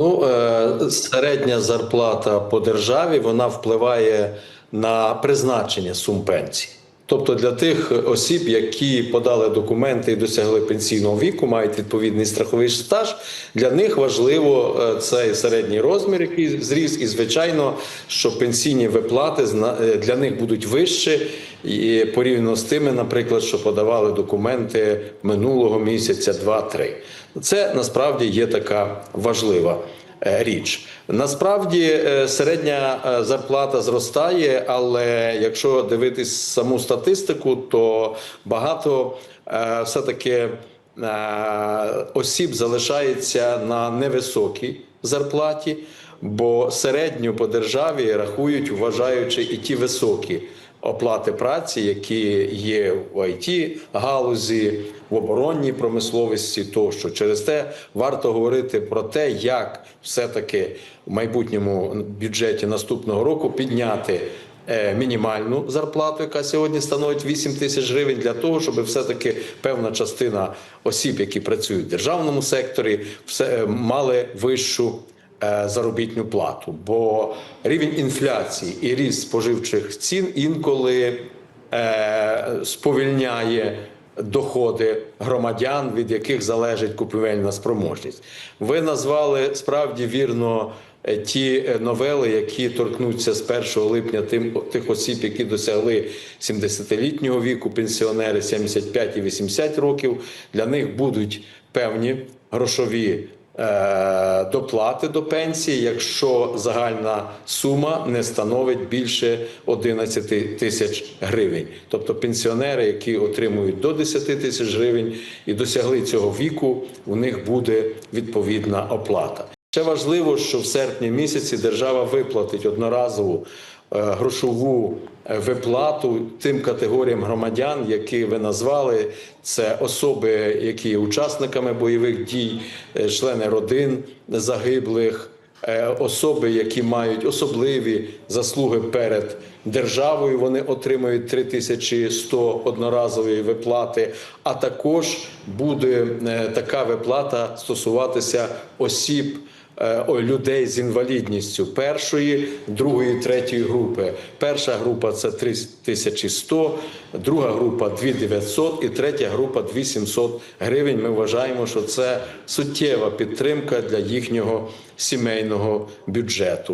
Ну, е, середня зарплата по державі вона впливає на призначення сум пенсій. Тобто для тих осіб, які подали документи і досягли пенсійного віку, мають відповідний страховий стаж, для них важливо е, цей середній розмір, який зріс, і звичайно, що пенсійні виплати е, для них будуть вищі і порівняно з тими, наприклад, що подавали документи минулого місяця, два-три. Це насправді є така важлива річ. Насправді е, середня е, зарплата зростає, але якщо дивитись саму статистику, то багато е, все-таки е, осіб залишається на невисокій зарплаті, бо середню по державі рахують, вважаючи і ті високі оплати праці, які є в it галузі, в оборонній промисловості, тощо через те варто говорити про те, як все-таки в майбутньому бюджеті наступного року підняти. е, Мінімальну зарплату, яка сьогодні становить 8 тисяч гривень, для того, щоб все-таки певна частина осіб, які працюють в державному секторі, все е, мали вищу заробітну плату. Бо рівень інфляції і ріст споживчих цін інколи е, сповільняє доходи громадян, від яких залежить купівельна спроможність. Ви назвали справді вірно. е, Ті е, новели, які торкнуться з 1 липня тим тих осіб, які досягли 70-літнього віку, пенсіонери 75 і 80 років, для них будуть певні грошові е, доплати до пенсії, якщо загальна сума не становить більше 11 тисяч гривень. Тобто пенсіонери, які отримують до 10 тисяч гривень і досягли цього віку, у них буде відповідна оплата. Ще важливо, що в серпні місяці держава виплатить одноразову е, грошову е, виплату тим категоріям громадян, які ви назвали. Це особи, які є учасниками бойових дій, е, члени родин загиблих, особи, які мають особливі заслуги перед державою. Вони отримують 3100 одноразової виплати. А також буде така виплата стосуватися осіб. Е, Людей з інвалідністю першої, другої, третьої групи. Перша група це 3100, друга група 2900 і третя група 2700 гривень. Ми вважаємо, що це суттєва підтримка для їхнього сімейного бюджету.